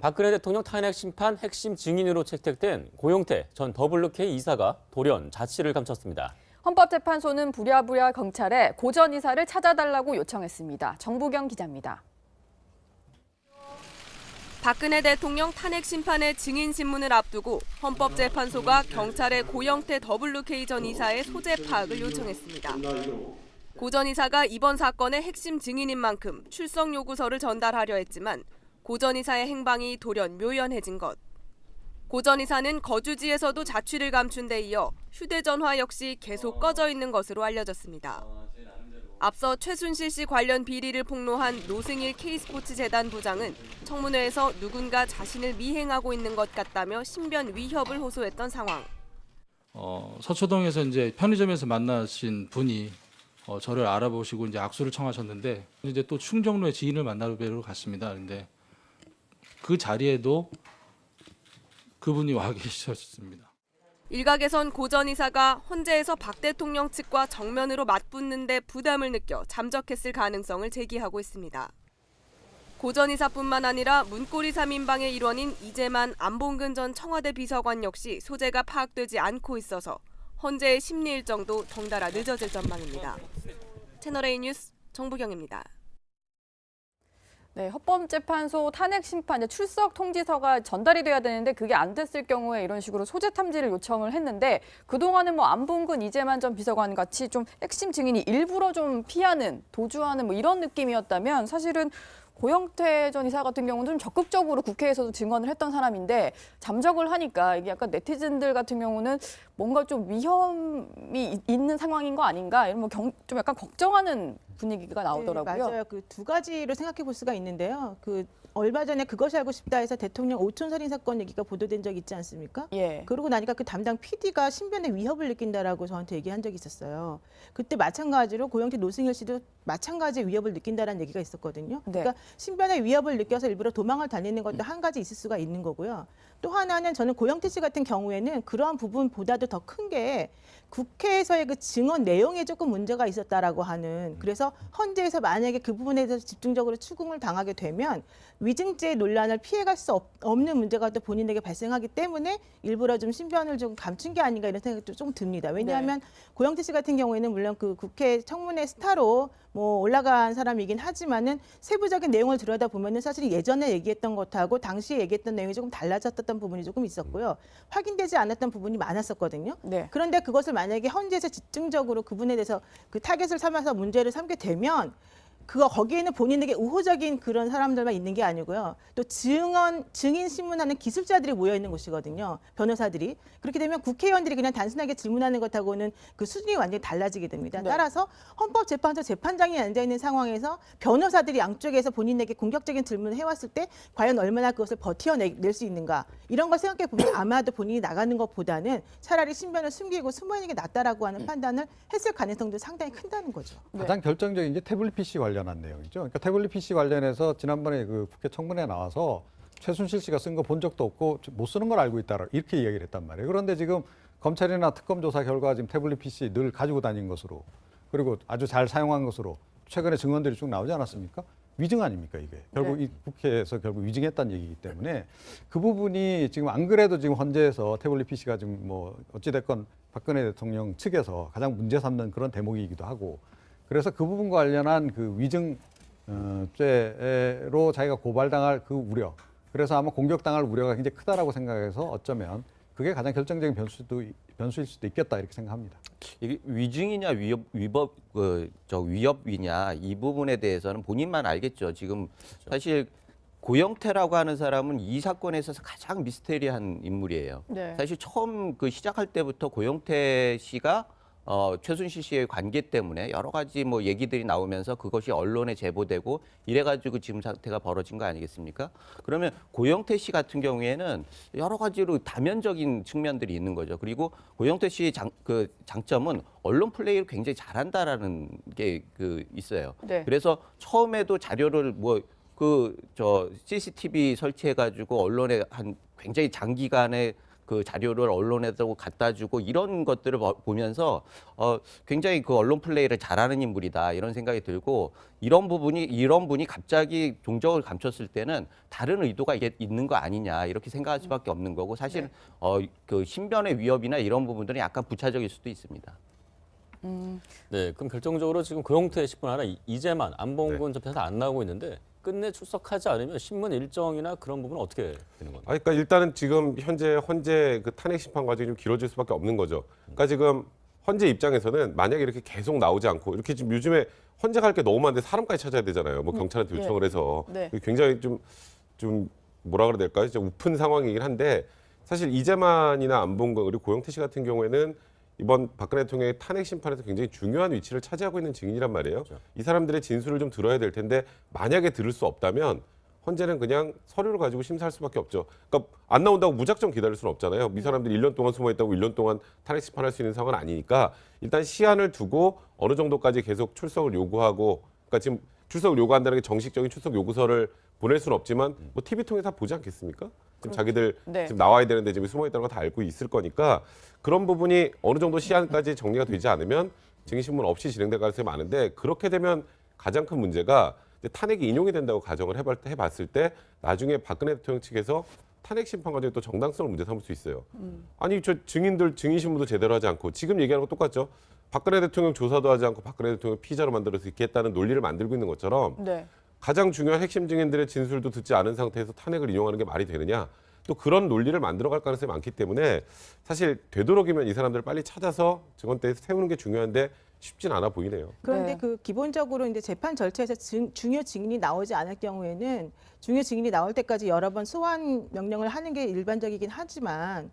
박근혜 대통령 탄핵 심판 핵심 증인으로 채택된 고용태 전 WK 이사가 돌연 자취를 감췄습니다. 헌법재판소는 부랴부랴 경찰에 고전 이사를 찾아달라고 요청했습니다. 정부경 기자입니다. 박근혜 대통령 탄핵 심판의 증인 신문을 앞두고 헌법재판소가 경찰에 고영태 WK 전 이사의 소재 파악을 요청했습니다. 고 전 이사가 이번 사건의 핵심 증인인 만큼 출석 요구서를 전달하려 했지만 고전 이사의 행방이 돌연 묘연해진 것. 고전 이사는 거주지에서도 자취를 감춘 데 이어 휴대전화 역시 계속 꺼져 있는 것으로 알려졌습니다. 앞서 최순실 씨 관련 비리를 폭로한 노승일 K스포츠 재단 부장은 청문회에서 누군가 자신을 미행하고 있는 것 같다며 신변 위협을 호소했던 상황. 어, 서초동에서 이제 편의점에서 만나신 분이 어, 저를 알아보시고 이제 악수를 청하셨는데 이제 또 충정로에 지인을 만나러 갔습니다. 근데 그 자리에도 그분이 와 계셨습니다. 일각에선 고전 이사가 헌재에서 박 대통령 측과 정면으로 맞붙는데 부담을 느껴 잠적했을 가능성을 제기하고 있습니다. 고전 이사뿐만 아니라 문고리 3인방의 일원인 이재만 안봉근 전 청와대 비서관 역시 소재가 파악되지 않고 있어서 헌재의 심리 일정도 덩달아 늦어질 전망입니다. 채널A 뉴스 정부경입니다. 네, 헌법재판소 탄핵 심판 출석 통지서가 전달이 돼야 되는데 그게 안 됐을 경우에 이런 식으로 소재 탐지를 요청을 했는데 그동안은 뭐 안봉근 이재만 전 비서관 같이 좀 핵심 증인이 일부러 좀 피하는 도주하는 뭐 이런 느낌이었다면 사실은 고영태 전 이사 같은 경우는 좀 적극적으로 국회에서도 증언을 했던 사람인데 잠적을 하니까 이게 약간 네티즌들 같은 경우는 뭔가 좀 위험이 이- 있는 상황인 거 아닌가 이런 뭐좀 약간 걱정하는 분위기가 나오더라고요. 네, 맞아요. 그 두 가지로 생각해 볼 수가 있는데요. 그 얼마 전에 그것이 알고 싶다 해서 대통령 오촌 살인 사건 얘기가 보도된 적 있지 않습니까? 예. 그러고 나니까 그 담당 PD가 신변에 위협을 느낀다라고 저한테 얘기한 적이 있었어요. 그때 마찬가지로 고영태 노승일 씨도 마찬가지의 위협을 느낀다라는 얘기가 있었거든요. 네. 그러니까 신변에 위협을 느껴서 일부러 도망을 다니는 것도 한 가지 있을 수가 있는 거고요. 또 하나는 저는 고영태 씨 같은 경우에는 그러한 부분보다도 더 큰 게 국회에서의 그 증언 내용에 조금 문제가 있었다라고 하는 그래서 헌재에서 만약에 그 부분에 대해서 집중적으로 추궁을 당하게 되면 위증죄 논란을 피해갈 수 없, 없는 문제가 또 본인에게 발생하기 때문에 일부러 좀 신변을 좀 감춘 게 아닌가 이런 생각이 좀 듭니다. 왜냐하면 고영태 씨 같은 경우에는 물론 그 국회 청문회 스타로 뭐 올라간 사람이긴 하지만은 세부적인 내용을 들여다 보면은 사실 예전에 얘기했던 것하고 당시에 얘기했던 내용이 조금 달라졌던 부분이 조금 있었고요. 확인되지 않았던 부분이 많았었거든요. 네. 그런데 그것을 만약에 헌재에서 집중적으로 그분에 대해서 그 타겟을 삼아서 문제를 삼게 되면 그거 거기에는 본인에게 우호적인 그런 사람들만 있는 게 아니고요. 또 증언 증인 신문하는 기술자들이 모여 있는 곳이거든요. 변호사들이 그렇게 되면 국회의원들이 그냥 단순하게 질문하는 것하고는 그 수준이 완전히 달라지게 됩니다. 네. 따라서 헌법재판소 재판장이 앉아 있는 상황에서 변호사들이 양쪽에서 본인에게 공격적인 질문을 해왔을 때 과연 얼마나 그것을 버텨낼 수 있는가 이런 걸 생각해 보면 아마도 본인이 나가는 것보다는 차라리 신변을 숨기고 숨어 있는 게 낫다라고 하는 판단을 했을 가능성도 상당히 큰다는 거죠. 네. 가장 결정적인 게 태블릿 PC 관련 한 내용이죠. 그러니까 태블릿 PC 관련해서 지난번에 그 국회 청문회 나와서 최순실 씨가 쓴 거 본 적도 없고 못 쓰는 걸 알고 있다 이렇게 이야기를 했단 말이에요. 그런데 지금 검찰이나 특검 조사 결과 지금 태블릿 PC 늘 가지고 다닌 것으로 그리고 아주 잘 사용한 것으로 최근에 증언들이 쭉 나오지 않았습니까? 위증 아닙니까 이게 결국 네. 이 국회에서 결국 위증했다는 얘기이기 때문에 그 부분이 지금 안 그래도 지금 헌재에서 태블릿 PC가 지금 뭐 어찌 됐건 박근혜 대통령 측에서 가장 문제 삼는 그런 대목이기도 하고 그래서 그 부분과 관련한 그 위증 어, 죄로 자기가 고발당할 그 우려 그래서 아마 공격당할 우려가 굉장히 크다라고 생각해서 어쩌면 그게 가장 결정적인 변수도 변수일 수도 있겠다 이렇게 생각합니다. 이게 위증이냐 위협 위법 그저 위협이냐 이 부분에 대해서는 본인만 알겠죠. 지금 사실 고영태라고 하는 사람은 이 사건에 있어서 가장 미스테리한 인물이에요. 네. 사실 처음 그 시작할 때부터 고영태 씨가 어, 최순실 씨의 관계 때문에 여러 가지 뭐 얘기들이 나오면서 그것이 언론에 제보되고 이래가지고 지금 사태가 벌어진 거 아니겠습니까? 그러면 고영태 씨 같은 경우에는 여러 가지로 다면적인 측면들이 있는 거죠. 그리고 고영태 씨의 장, 그 장점은 언론 플레이를 굉장히 잘한다라는 게 그 있어요. 네. 그래서 처음에도 자료를 뭐 그 저 CCTV 설치해가지고 언론에 한 굉장히 장기간에 그 자료를 언론에다 갖다 주고 이런 것들을 버- 보면서 어 굉장히 그 언론 플레이를 잘하는 인물이다 이런 생각이 들고 이런 부분이 이런 분이 갑자기 종적을 감췄을 때는 다른 의도가 이게 있는 거 아니냐 이렇게 생각할 수밖에 없는 거고 사실 어그 신변의 위협이나 이런 부분들은 약간 부차적일 수도 있습니다. 네, 그럼 결정적으로 지금 고용태 신분 하나 이- 이제만 안봉근 전 변호사 안 나오고 있는데 끝내 출석하지 않으면 신문 일정이나 그런 부분은 어떻게 되는 건가요? 아, 그러니까 일단은 지금 현재 헌재 그 탄핵 심판 과정이 좀 길어질 수밖에 없는 거죠. 그러니까 지금 헌재 입장에서는 만약에 이렇게 계속 나오지 않고 이렇게 지금 요즘에 헌재 갈 게 너무 많은데 사람까지 찾아야 되잖아요. 뭐 경찰한테 예. 요청을 해서 네. 굉장히 좀 좀 뭐라 그래야 될까요? 좀 우픈 상황이긴 한데 사실 이재만이나 안봉근 그리고 고영태 씨 같은 경우에는 이번 박근혜 대통령의 탄핵 심판에서 굉장히 중요한 위치를 차지하고 있는 증인이란 말이에요. 이 사람들의 진술을 좀 들어야 될 텐데 만약에 들을 수 없다면 헌재는 그냥 서류를 가지고 심사할 수밖에 없죠. 그러니까 안 나온다고 무작정 기다릴 수는 없잖아요. 이 사람들이 1년 동안 숨어 있다고 1년 동안 탄핵 심판할 수 있는 상황은 아니니까 일단 시한을 두고 어느 정도까지 계속 출석을 요구하고 그러니까 지금 출석을 요구한다는 게 정식적인 출석 요구서를 보낼 수는 없지만 뭐 TV 통해서 다 보지 않겠습니까? 지금 자기들 네. 지금 나와야 되는데 지금 숨어 있다는 거 다 알고 있을 거니까 그런 부분이 어느 정도 시한까지 정리가 되지 않으면 증인신문 없이 진행될 가능성이 많은데 그렇게 되면 가장 큰 문제가 이제 탄핵이 인용이 된다고 가정을 해봤, 해봤을 때 나중에 박근혜 대통령 측에서 탄핵 심판 과정에 또 정당성을 문제 삼을 수 있어요. 아니 저 증인들 증인 신문도 제대로 하지 않고 지금 얘기하는 거 똑같죠. 박근혜 대통령 조사도 하지 않고 박근혜 대통령 피자로 만들어서 이렇게 했다는 논리를 만들고 있는 것처럼 네. 가장 중요한 핵심 증인들의 진술도 듣지 않은 상태에서 탄핵을 인용하는 게 말이 되느냐? 또 그런 논리를 만들어갈 가능성이 많기 때문에 사실 되도록이면 이 사람들을 빨리 찾아서 증언대에 세우는 게 중요한데 쉽진 않아 보이네요. 그런데 네. 그 기본적으로 이제 재판 절차에서 증, 중요 증인이 나오지 않을 경우에는 중요 증인이 나올 때까지 여러 번 소환 명령을 하는 게 일반적이긴 하지만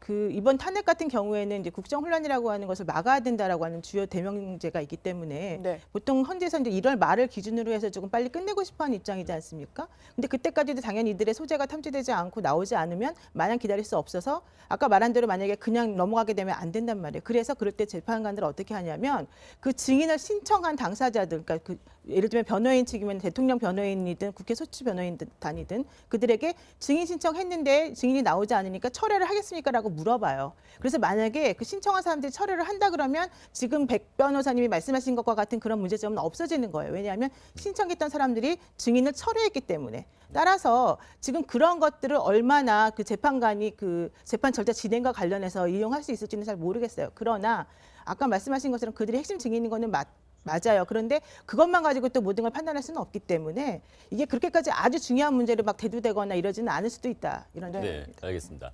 그 이번 탄핵 같은 경우에는 이제 국정 혼란이라고 하는 것을 막아야 된다라고 하는 주요 대명제가 있기 때문에 네. 보통 헌재에서 이제 1월 말을 기준으로 해서 조금 빨리 끝내고 싶어하는 입장이지 않습니까? 근데 그때까지도 당연히 이들의 소재가 탐지되지 않고 나오지 않으면 마냥 기다릴 수 없어서 아까 말한 대로 만약에 그냥 넘어가게 되면 안 된단 말이에요. 그래서 그럴 때 재판관들은 어떻게 하냐면 그 증인을 신청한 당사자들, 그러니까 그 예를 들면 변호인 측이면 대통령 변호인이든 국회 소추 변호인단이든 그들에게 증인 신청했는데 증인이 나오지 않으니까 철회를 하겠습니까라고 물어봐요. 그래서 만약에 그 신청한 사람들이 철회를 한다 그러면 지금 백 변호사님이 말씀하신 것과 같은 그런 문제점은 없어지는 거예요. 왜냐하면 신청했던 사람들이 증인을 철회했기 때문에. 따라서 지금 그런 것들을 얼마나 그 재판관이 그 재판 절차 진행과 관련해서 이용할 수 있을지는 잘 모르겠어요. 그러나 아까 말씀하신 것처럼 그들이 핵심 증인인 거는 맞, 맞아요. 그런데 그것만 가지고 또 모든 걸 판단할 수는 없기 때문에 이게 그렇게까지 아주 중요한 문제를 막 대두되거나 이러지는 않을 수도 있다. 이런 네. 네. 알겠습니다.